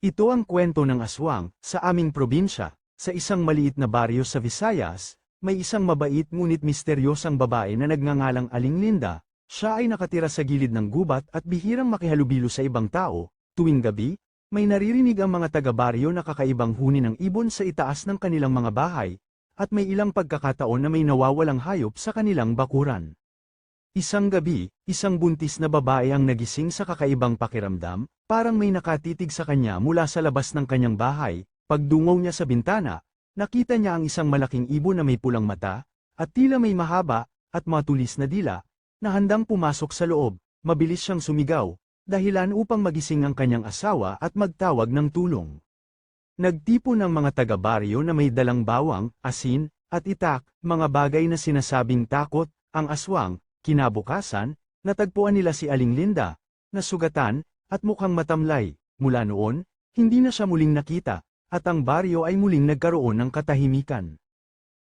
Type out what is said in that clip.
Ito ang kwento ng aswang, sa aming probinsya, sa isang maliit na baryo sa Visayas, may isang mabait ngunit misteryosang babae na nagngangalang Aling Linda, siya ay nakatira sa gilid ng gubat at bihirang makihalubilo sa ibang tao, tuwing gabi, may naririnig ang mga taga-baryo na kakaibang huni ng ibon sa itaas ng kanilang mga bahay, at may ilang pagkakataon na may nawawalang hayop sa kanilang bakuran. Isang gabi, isang buntis na babae ang nagising sa kakaibang pakiramdam, parang may nakatitig sa kanya mula sa labas ng kanyang bahay, pagdungaw niya sa bintana, nakita niya ang isang malaking ibon na may pulang mata, at tila may mahaba, at matulis na dila, na handang pumasok sa loob, mabilis siyang sumigaw, dahilan upang magising ang kanyang asawa at magtawag ng tulong. Nagtipo ng mga taga-baryo na may dalang bawang, asin, at itak, mga bagay na sinasabing takot, ang aswang, kinabukasan, natagpuan nila si Aling Linda, na sugatan, at mukhang matamlay, mula noon, hindi na siya muling nakita, at ang baryo ay muling nagkaroon ng katahimikan.